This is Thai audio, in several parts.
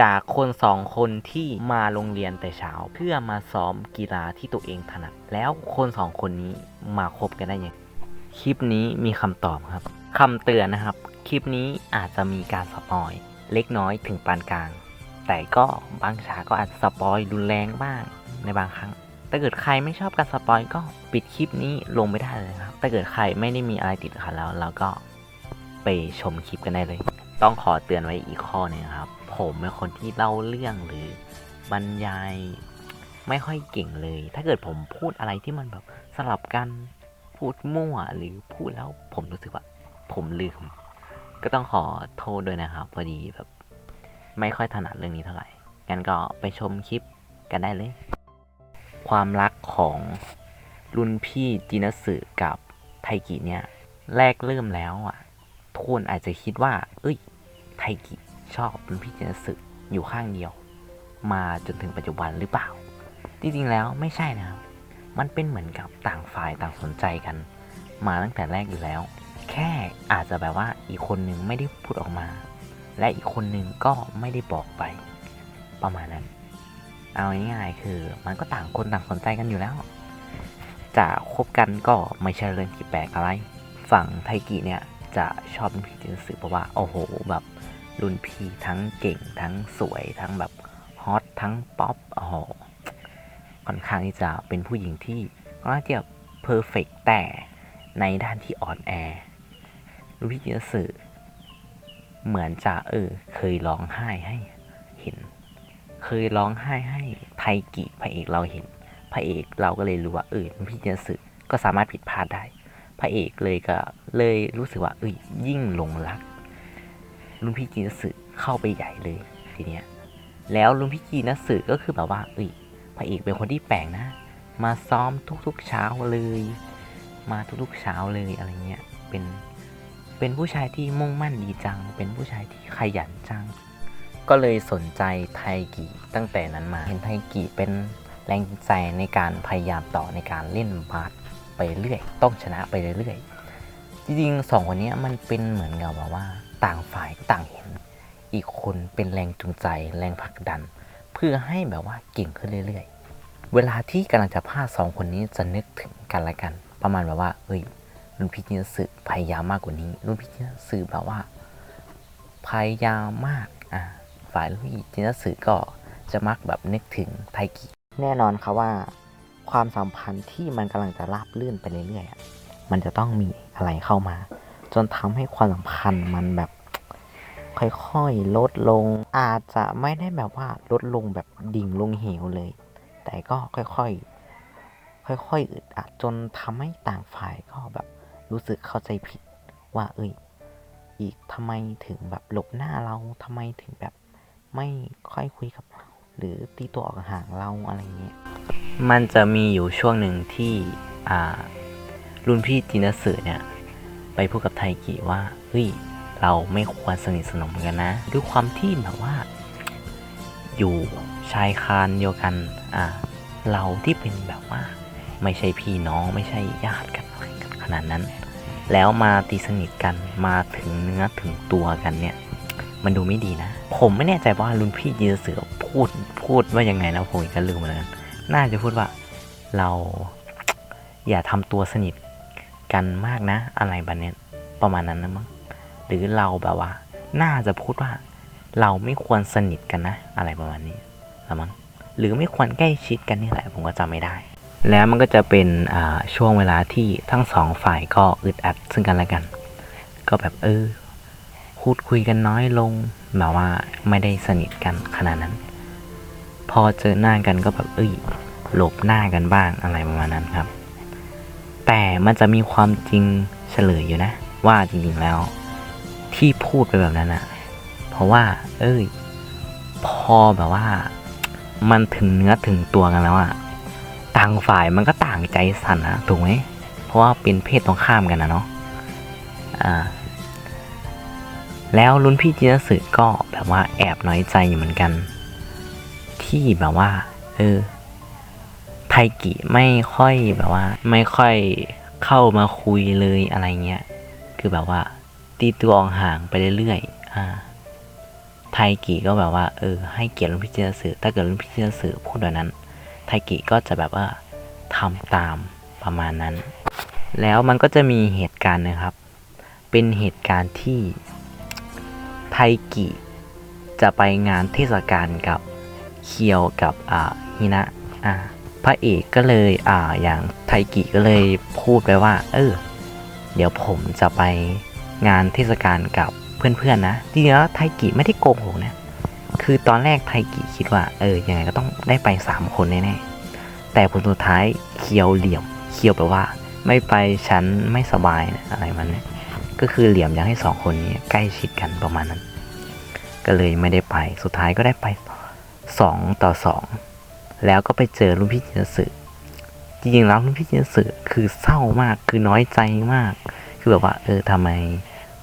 จากคนสองคนที่มาโรงเรียนแต่เช้า เพื่อมาซ้อมกีฬาที่ตัวเองถนัด แล้วคนสองคนนี้มาคบกันได้ยังคลิปนี้มีคำตอบครับคำเตือนนะครับ คลิปนี้อาจจะมีการสปอย เล็กน้อยถึงปานกลาง แต่ก็บางฉากก็อาจจะสปอยรุนแรงบ้างในบางครั้งถ้าเกิดใครไม่ชอบการสปอยก็ปิดคลิปนี้ลงไม่ได้เลยครับ ถ้าเกิดใครไม่ได้มีอะไรติดขัดแล้วเราก็ไปชมคลิปกันได้เลย ต้องขอเตือนไว้อีกข้อหนึงครับ ผมเป็นคนที่เล่าเรื่องหรือบรรยายไม่ค่อยเก่งเลย ถ้าเกิดผมพูดอะไรที่มันแบบสลับกันพูดมั่วหรือพูดแล้วผมรู้สึกว่า ผมลืม ก็ต้องขอโทษด้วยนะครับ พอดีแบบ ไม่ค่อยถนัดเรื่องนี้เท่าไหร่ งั้นก็ไปชมคลิปกันได้เลย ความรักของรุ่นพี่จินสึกับไทกิเนี่ย แรกเริ่มแล้วอะทุกคนอาจจะคิดว่า เอ้ย ไทกิ ชอบรุ่นพี่จินสึอยู่ข้างเดียว มาจนถึงปัจจุบันหรือเปล่า จริงๆแล้วไม่ใช่นะครับ มันเป็นเหมือนกับต่างฝ่ายต่างสนใจกัน มาตั้งแต่แรกอยู่แล้ว แค่อาจจะแบบว่าอีกคนนึงไม่ได้พูดออกมา และอีกคนนึงก็ไม่ได้บอกไป ประมาณนั้น เอาง่ายๆคือมันก็ต่างคนต่างสนใจกันอยู่แล้ว จะคบกันก็ไม่ใช่เรื่องที่แปลกอะไร ฝั่งไทกิเนี่ยจะชอบรุ่นพี่จินสึเพราะว่าโอ้โหแบบ รุ่นพี่ทั้งเก่งทั้งสวยทั้งแบบฮอตทั้งป๊อปโอ้โหค่อนข้างที่จะเป็นผู้หญิงที่ค่อนข้างจะเพอร์เฟกแต่ในด้านที่อ่อนแอรุ่นพี่จินสึเหมือนจะเออ เคยร้องไห้ให้เห็น เคยร้องไห้ให้ไทกิพระเอกเราเห็น พระเอกเราก็เลยรู้ว่าเออรุ่นพี่จินสึก็สามารถผิดพลาดได้ พระเอกเลยก็เลยรู้สึกว่าเอ้ยยิ่งหลงรัก รุ่นพี่จีนสึเข้าไปใหญ่เลยทีเนี้ยแล้วรุ่นพี่จีนสึก็คือแบบว่าเอ้ยพระเอกเป็นคนที่แปลกนะ มาซ้อมทุกๆเช้าเลย มาทุกๆเช้าเลยอะไรเงี้ยเป็นเป็นผู้ชายที่มุ่งมั่นดีจัง เป็นผู้ชายที่ขยันจัง ก็เลยสนใจไทกิตั้งแต่นั้นมา เห็นไทกิเป็นแรงใจในการพยายามต่อในการเล่นบาสไปเรื่อย ต้องชนะไปเรื่อย จริงๆสองคนเนี้ยมันเป็นเหมือนกับแบบว่า ต่างฝ่ายก็ต่างเห็น อีกคนเป็นแรงจูงใจ แรงผลักดัน เพื่อให้แบบว่าเก่งขึ้นเรื่อย ๆ เวลาที่กำลังจะพาสองคนนี้จะนึกถึงกันและกัน ประมาณแบบว่าเอ้ยรุ่นพี่จินสึพยายามมากกว่านี้ รุ่นพี่จินสึแบบว่า พยายามมากอ่าฝ่ายรุ่นพี่จินสึก็จะมักแบบนึกถึงไทกิแน่นอนครับว่า ความสัมพันธ์ที่มันกำลังจะราบลื่นไปเรื่อยๆมันจะต้องมีอะไรเข้ามา จนทำให้ความสัมพันธ์มันแบบ ค่อยๆ ลดลง อาจจะไม่ได้แบบว่าลดลงแบบดิ่งลงเหวเลย แต่ก็ค่อยๆ ค่อยๆอึดอัดจนทำให้ต่างฝ่ายก็แบบรู้สึกเข้าใจผิดว่า เอ้ย อีกทำไมถึงแบบหลบหน้าเราทำไมถึงแบบไม่ค่อยคุยกับเรา หรือตีตัวออกห่างเราอะไรเงี้ย มันจะมีอยู่ช่วงหนึ่งที่อ่ารุ่นพี่จินสึเนี่ย ไปพูดกับไทกิว่าเฮ้ย เราไม่ควรสนิทสนมกันนะด้วยความที่แบบว่า อยู่ชายคานเดียวกันอ่าเราที่เป็นแบบว่า ไม่ใช่พี่น้องไม่ใช่ญาติกันอะไรกันขนาดนั้น แล้วมาตีสนิทกันมาถึงเนื้อถึงตัวกันเนี่ย มันดูไม่ดีนะ ผมไม่แน่ใจว่ารุ่นพี่จินสึพูดพูดว่ายังไงนะผมก็ลืมไปแล้วน่าจะพูดว่าเราอย่าทำตัวสนิทกันมากนะ อะไรแบบนี้ประมาณนั้นนะมั้ง หรือเราแบบว่า น่าจะพูดว่า เราไม่ควรสนิทกันนะ อะไรประมาณนี้ละมั้งหรือไม่ควรใกล้ชิดกันนี่แหละผมก็จำไม่ได้ แล้วมันก็จะเป็นช่วงเวลาที่ทั้งสองฝ่ายก็อึดอัดซึ่งกันและกัน ก็แบบเออพูดคุยกันน้อยลงแบบว่าไม่ได้สนิทกันขนาดนั้น พอเจอหน้ากันก็แบบเอ้ยหลบหน้ากันบ้างอะไรประมาณนั้นครับ แต่มันจะมีความจริงเฉลยอยู่นะ ว่าจริงๆแล้ว ที่พูดไปแบบนั้นอะเพราะว่า เอ้ย พอแบบว่า มันถึงเนื้อถึงตัวกันแล้วอะต่างฝ่ายมันก็ต่างใจสั่นนะถูกไหมเพราะว่าเป็นเพศตรงข้ามกันนะเนาะอ่า แล้วรุ่นพี่จินสึก็แบบว่าแอบน้อยใจอยู่เหมือนกัน ที่แบบว่า เออ ไทกิไม่ค่อยแบบว่า ไม่ค่อยเข้ามาคุยเลยอะไรเงี้ย คือแบบว่า ตีตัวออกห่างไปเรื่อยๆอ่าไทกิก็แบบว่าเออให้เกียรติรุ่นพี่จินสึถ้าเกิดรุ่นพี่จินสึพูดแบบนั้น ไทกิก็จะแบบว่าทำตามประมาณนั้น แล้วมันก็จะมีเหตุการณ์นะครับ เป็นเหตุการณ์ที่ไทกิจะไปงานเทศกาลกับเคียวกับอ่าฮินะอ่าพระเอกก็เลยอ่าอย่างไทกิก็เลยพูดไปว่า เออ เดี๋ยวผมจะไป งานเทศกาลกับเพื่อนๆนะจริงๆแล้วไทกิไม่ได้โกหกนะคือตอนแรกไทกิคิดว่าเออยังไงก็ต้องได้ไปสามคนแน่ๆแต่ผลสุดท้ายเคียวเหลี่ยมเคียวแปลว่า ไม่ไปฉันไม่สบายนะอะไรมันนี่ยก็คือเหลี่ยมอยากให้สองคนนี้ใกล้ชิดกันประมาณนั้น ก็เลยไม่ได้ไปสุดท้ายก็ได้ไปสองต่อสองแล้วก็ไปเจอรุ่นพี่จินสึจริงๆแล้วรุ่นพี่จินสึคือเศร้ามากคือน้อยใจมาก คือแบบว่าเออทำไม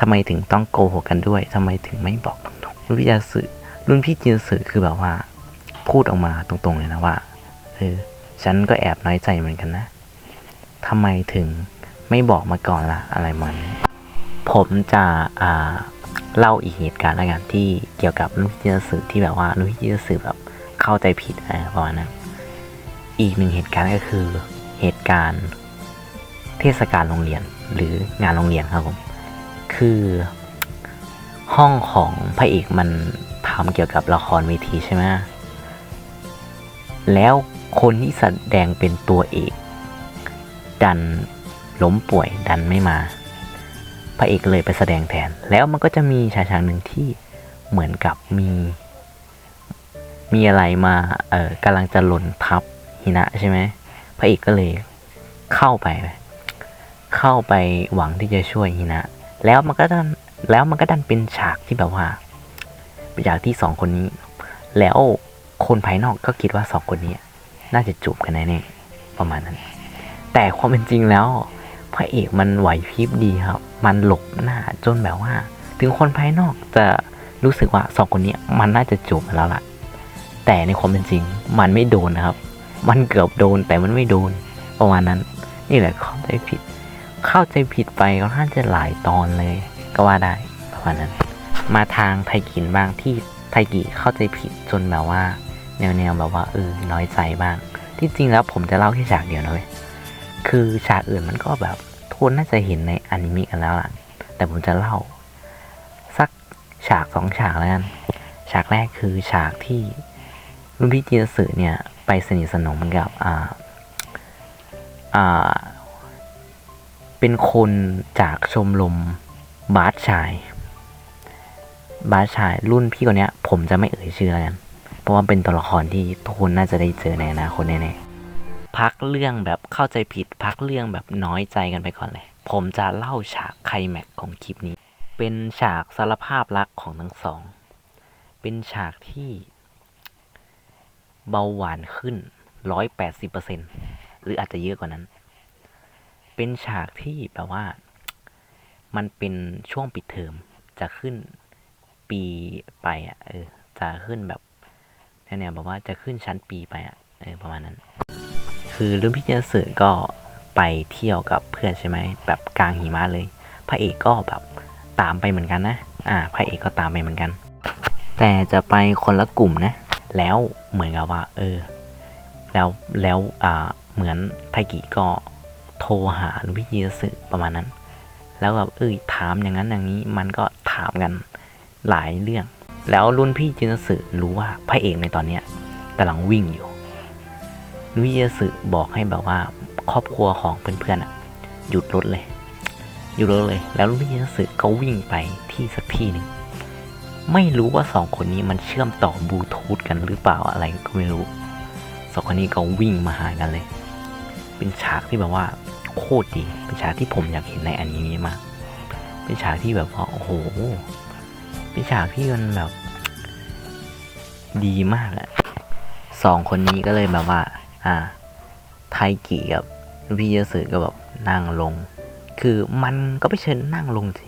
ทำไมถึงต้องโกหกกันด้วยทำไมถึงไม่บอกตรงๆรุ่นพี่จินสึรุ่นพี่จินสึคือแบบว่า พูดออกมาตรงๆเลยนะว่าเออฉันก็แอบน้อยใจเหมือนกันนะทำไมถึงไม่บอกมาก่อนล่ะอะไรมัน ผมจะอ่าเล่าอีกเหตุการณ์ล้วกันที่เกี่ยวกับรุ่นพี่จินสึที่แบบว่ารุ่นพี่จินสึแบบเข้าใจผิดอะไรประมาณนั้นอีกหนึ่งเหตุการณ์ก็คือเหตุการณ์ เทศกาลโรงเรียน หรืองานโรงเรียนครับผมคือห้องของพระเอกมันทำเกี่ยวกับละครเวทีใช่ไหมแล้วคนที่แสดงเป็นตัวเอก ดันล้มป่วยดันไม่มา พระเอกเลยไปแสดงแทน แล้วมันก็จะมีฉากฉากหนึ่งที่เหมือนกับมี มีอะไรมาเออกำลังจะหล่นทับหินะใช่ไหมพระเอกก็เลยเข้าไปเเข้าไปหวังที่จะช่วยหินะ แล้วมันก็ดันแล้วมันก็ดันเป็นฉากที่แบบว่าเป็นฉากที่สองคนนี้ แล้วคนภายนอกก็คิดว่าสองคนนี้ น่าจะจูบกันแน่ๆประมาณนั้น แต่ความเป็นจริงแล้วพระเอกมันไหวพริบดีครับ มันหลบหน้าจนแบบว่า ถึงคนภายนอกจะรู้สึกว่าสองคนนี้มันน่าจะจูบกันแล้วล่ะ แต่ในความเป็นจริงมันไม่โดนนะครับ มันเกือบโดนแต่มันไม่โดนประมาณนั้น นี่แหละเข้าใจผิด เข้าใจผิดไปก็น่าจะหลายตอนเลย ก็ว่าได้ประมาณนั้น มาทางไทกินบ้างที่ไทกิเข้าใจผิดจนแบบว่า แนวๆแบบว่าเออน้อยใจบ้าง ที่จริงแล้วผมจะเล่าแค่ฉากเดียวนะเว้ยคือฉากอื่นมันก็แบบทุกคนน่าจะเห็นในอนิเมะกันแล้วล่ะ แต่ผมจะเล่า สักฉากสองฉากแล้วกันฉากแรกคือฉากที่รุ่นพี่จีนสึเนี่ยไปสนิทสนมกับอ่าอ่า เป็นคนจากชมรมบาสชาย บาสชายรุ่นพี่คนนี้ผมจะไม่เอ่ยชื่อแล้วกันเพราะว่าเป็นตัวละครที่ทุกคนน่าจะได้เจอในอนาคตแน่ๆพักเรื่องแบบเข้าใจผิดพักเรื่องแบบน้อยใจกันไปก่อนเลย ผมจะเล่าฉากไคลแม็กของคลิปนี้ เป็นฉากสารภาพรักของทั้งสอง เป็นฉากที่เบาหวานขึ้นร้อยแปดสิบเปอร์เซ็นหรืออาจจะเยอะกว่านั้น เป็นฉากที่แบบว่า มันเป็นช่วงปิดเทอมจะขึ้นปีไปอะเออจะขึ้นแบบเนี่ยแบบว่าจะขึ้นชั้นปีไปอะเออประมาณนั้น คือรุ่นพี่เจสึก็ไปเที่ยวกับเพื่อนใช่ไหมแบบกลางหิมะเลย พระเอกก็แบบตามไปเหมือนกันนะ อ่า พระเอกก็ตามไปเหมือนกัน แต่จะไปคนละกลุ่มนะ แล้วเหมือนกับว่า เออ แล้วแล้วอ่าเหมือนไทกิก็ โทรหารุ่นพี่เจสึประมาณนั้น แล้วแบบเอ้ยถามอย่างนั้นอย่างนี้มันก็ถามกันหลายเรื่อง แล้วรุ่นพี่จินสึรู้ว่าพระเอกในตอนเนี้ยกำลังวิ่งอยู่รุ่นพี่จินสึบอกให้แบบว่าครอบครัวของเพื่อนๆอะหยุดรถเลยหยุดรถเลย แล้วรุ่นพี่จินสึก็วิ่งไปที่สักที่หนึ่งไม่รู้ว่าสองคนนี้มันเชื่อมต่อบลูทูธกันหรือเปล่าอะไรก็ไม่รู้สองคนนี้ก็วิ่งมาหากันเลย เป็นฉากที่แบบว่าโคตรดี เป็นฉากที่ผมอยากเห็นในอนิเมะมาก เป็นฉากที่แบบว่าโอ้โห เป็นฉากที่มันแบบ ดีมากอะสองคนนี้ก็เลยแบบว่า อ่า ไทกิกับพี่เยสึก็แบบนั่งลง คือมันก็ไม่เชิญนั่งลงสิ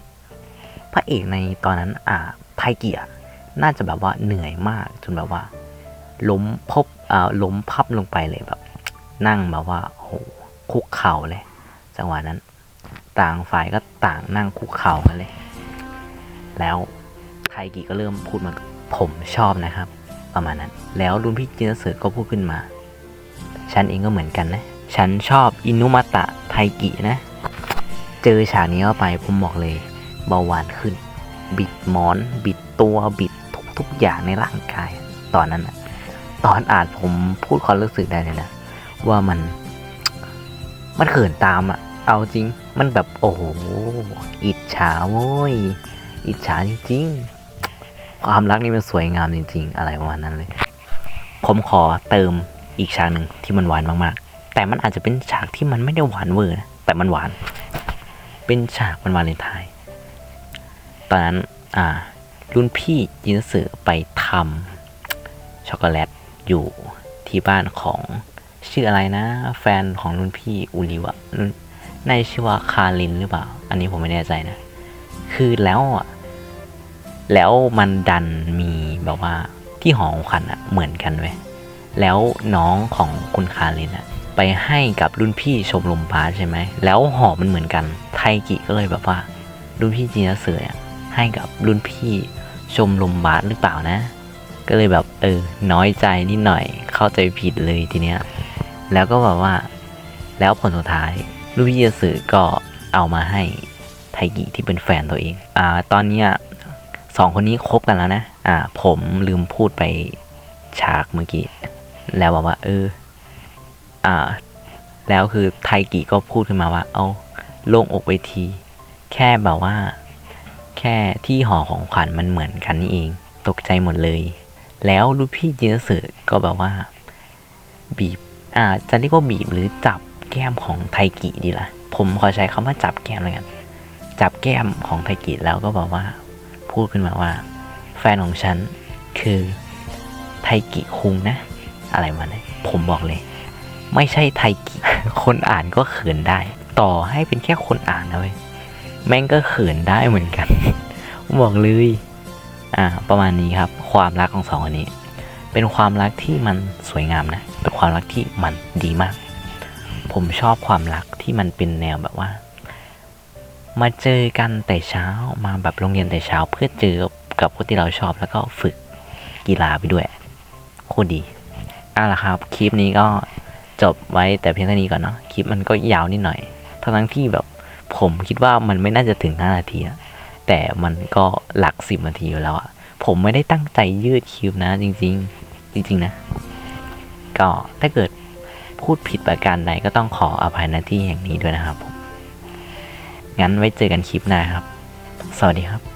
พระเอกในตอนนั้น อ่า ไทกิอะน่าจะแบบว่าเหนื่อยมากจนแบบว่า ล้มพบอ่าล้มพับลงไปเลยแบบ นั่งแบบว่าโอ้โหคุกเข่าเลยจังหวะนั้น ต่างฝ่ายก็ต่างนั่งคุกเข่ากันเลย แล้วไทกิก็เริ่มพูดมาผมชอบนะครับ ประมาณนั้น แล้วรุ่นพี่จินเสือก็พูดขึ้นมา ฉันเองก็เหมือนกันนะ ฉันชอบอินุมาตะไทกินะ เจอฉากนี้เข้าไปผมบอกเลยเบาหวานขึ้น บิดหมอน บิดตัวบิดทุกทุกอย่างในร่างกาย ตอนนั้นอะตอนอ่านผมพูดความรู้สึกได้เลยนะ ว่ามัน มันเขินตามอะเอาจริง มันแบบโอ้โหอิจฉาโว้ยอิจฉาจริงๆความรักนี่มันสวยงามจริง ๆ อะไรประมาณนั้นเลย ผมขอเติมอีกฉากหนึ่งที่มันหวานมากๆ แต่มันอาจจะเป็นฉากที่มันไม่ได้หวานเวอร์นะแต่มันหวาน เป็นฉากวันวาเลนไทน์ตอนนั้นอ่า รุ่นพี่ยินสือไปทำช็อกโกแลตอยู่ที่บ้านของ ชื่ออะไรนะ แฟนของรุ่นพี่อูริวะรุ่นในาจะชื่อว่าคารินหรือเปล่า อันนี้ผมไม่แน่ใจนะ คือแล้วอะ แล้วมันดันมีแบบว่าที่หอของขวัญอะเหมือนกันเว้ยแล้วน้องของคุณคารินอะไปให้กับรุ่นพี่ชมรมบาสใช่ไหม แล้วหอมันเหมือนกัน ไทกิก็เลยแบบว่า รุ่นพี่จีนเสืออะให้กับรุ่นพี่ชมรมบาสหรือเปล่านะ ก็เลยแบบเออน้อยใจนิดหน่อยเข้าใจผิดเลยทีเนี้ยแล้วก็แบบว่าแล้วผลสุดท้ายรุ่นพี่จีนเสือก็เอามาให้ไทกิที่เป็นแฟนตัวเองอ่าตอนเนี้ยสองคนนี้คบกันแล้วนะอ่าผมลืมพูดไปฉากเมื่อกี้แล้วบอกว่า เออ อ่า แล้วคือไทกิก็พูดขึ้นมาว่า เอาโล่งอกไปที แค่แบบว่า แค่ที่ห่อของขวัญมันเหมือนกันนี่เอง ตกใจหมดเลย แล้วลูกพี่จินสึก็แบบว่า บีบอ่าจะเรียกว่าบีบหรือจับแก้มของไทกิดีละผมขอใช้คำว่าจับแก้มเลยกัน จับแก้มของไทกิแล้วก็บอกว่า พูดขึ้นมาว่า แฟนของฉันคือไทกิคุงนะ อะไรมาเนี่ยผมบอกเลย ไม่ใช่ไทกิคนอ่านก็เขินได้ ต่อให้เป็นแค่คนอ่านนะเว้ยแม่งก็เขินได้เหมือนกัน บอกเลย อ่าประมาณนี้ครับ ความรักของสองคนนี้ เป็นความรักที่มันสวยงามนะเป็นความรักที่มันดีมาก ผมชอบความรักที่มันเป็นแนวแบบว่า มาเจอกันแต่เช้ามาแบบโรงเรียนแต่เช้า เพื่อเจอกับคนที่เราชอบแล้วก็ฝึกกีฬาไปด้วยโคตรดีเอาละครับ คลิปนี้ก็จบไว้แต่เพียงเท่านี้ก่อนเนาะคลิปมันก็ยาวนิดหน่อยทั้งที่แบบผมคิดว่ามันไม่น่าจะถึง 5 นาทีอะ แต่มันก็หลักสิบนาทีอยู่แล้วอะผมไม่ได้ตั้งใจยืดคลิปนะ จริง ๆ จริง ๆ นะ ก็ถ้าเกิดพูดผิดประการใดก็ต้องขออภัยในที่แห่งนี้ด้วยนะครับผมงั้นไว้เจอกันคลิปหน้าครับ สวัสดีครับ